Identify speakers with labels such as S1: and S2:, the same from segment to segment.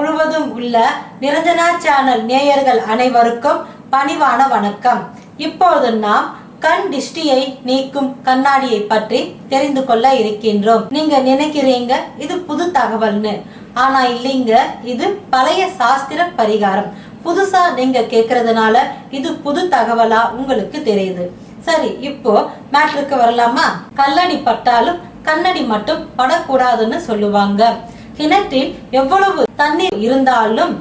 S1: முழுவதும் உள்ள நிரஞ்சனா சேனல் நேயர்கள் அனைவருக்கும் பணிவான வணக்கம். இப்போது நாம் கண் திஷ்டியை நீக்கும் கண்ணாடியை பற்றி தெரிந்து கொள்ள இருக்கின்றோம். நீங்க நினைக்கிறீங்க இது புது தகவல்னு. ஆனா இல்லைங்க இது பழைய சாஸ்திர பரிகாரம். புதுசா நீங்க கேக்குறதுனால இது புது தகவலா உங்களுக்கு தெரியுது. சரி இப்போ மேட்ருக்கு வரலாமா? கல்லடி பட்டாலும் கண்ணடி மட்டும் படக்கூடாதுன்னு சொல்லுவாங்க. கிணற்றில் எவ்வளவு தண்ணீர் இருந்தாலும்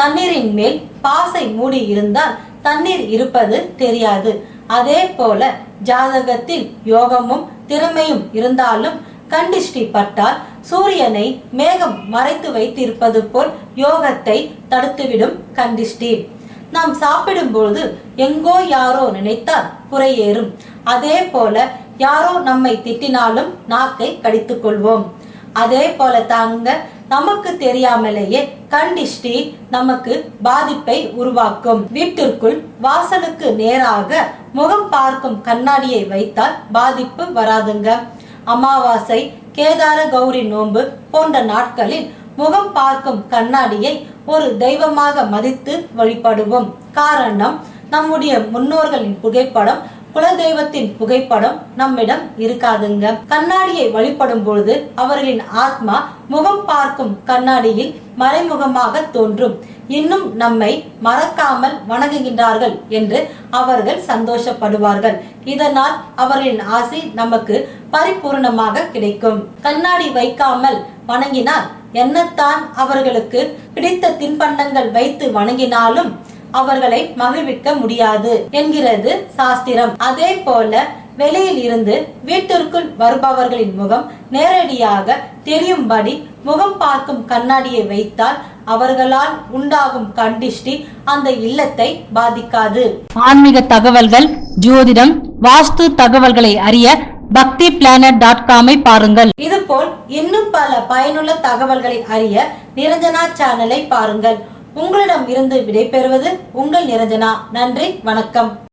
S1: தண்ணீரின் மேல் பாசை மூடி இருந்தால் தண்ணீர் இருப்பது தெரியாது. அதே போல ஜாதகத்தில் யோகமும் திறமையும் இருந்தாலும் கண்டிஷ்டி பட்டால் சூரியனை மேகம் மறைத்து வைத்திருப்பது போல் யோகத்தை தடுத்துவிடும் கண்டிஷ்டி. நாம் சாப்பிடும்பொழுது எங்கோ யாரோ நினைத்தால் குறையேறும் அதே போல யாரோ நம்மை திட்டினாலும் நாக்கை கடித்துக் கொள்வோம் அதே போல தாங்க நமக்கு தெரியாமலேயே கண்டிஷ்டி நமக்கு பாதிப்பை உருவாக்கும். வீட்டிற்குள் வாசலுக்கு நேராக முகம் பார்க்கும் கண்ணாடியை வைத்தால் பாதிப்பு வராதுங்க. அமாவாசை கேதார கௌரி நோன்பு போன்ற நாட்களில் முகம் பார்க்கும் கண்ணாடியை ஒரு தெய்வமாக மதித்து வழிபடுவோம். காரணம் நம்முடைய முன்னோர்களின் புகைப்படம் குலதெய்வத்தின் புகைப்படம் நம்மிடம் இருக்காதுங்க. கண்ணாடியை வழிபடும் பொழுது அவர்களின் ஆத்மா முகம் பார்க்கும் கண்ணாடியில் மறைமுகமாக தோன்றும். இன்னும் நம்மை மறக்காமல் வணங்குகின்றார்கள் என்று அவர்கள் சந்தோஷப்படுவார்கள். இதனால் அவர்களின் ஆசை நமக்கு பரிபூர்ணமாக கிடைக்கும். கண்ணாடி வைக்காமல் வணங்கினால் என்னத்தான் அவர்களுக்கு பிடித்த தின்பண்டங்கள் வைத்து வணங்கினாலும் அவர்களை மகிழ்விக்க முடியாது என்கிறது சாஸ்திரம். அதே போல வெளியில் இருந்து வீட்டிற்குள் வருபவர்களின் முகம் நேரடியாக தெரியும்படி முகம் பார்க்கும் கண்ணாடியை வைத்தால் அவர்களால் உண்டாகும் கண்டிஷ்டி அந்த இல்லத்தை பாதிக்காது.
S2: ஆன்மீக தகவல்கள் ஜோதிடம் வாஸ்து தகவல்களை அறிய பக்தி பிளானட் டாட் காமை பாருங்கள்.
S1: இதுபோல் இன்னும் பல பயனுள்ள தகவல்களை அறிய நிரஞ்சனா சேனலை பாருங்கள். உங்களிடம் இருந்து விடைபெறுவது உங்கள் நிரஞ்சனா. நன்றி வணக்கம்.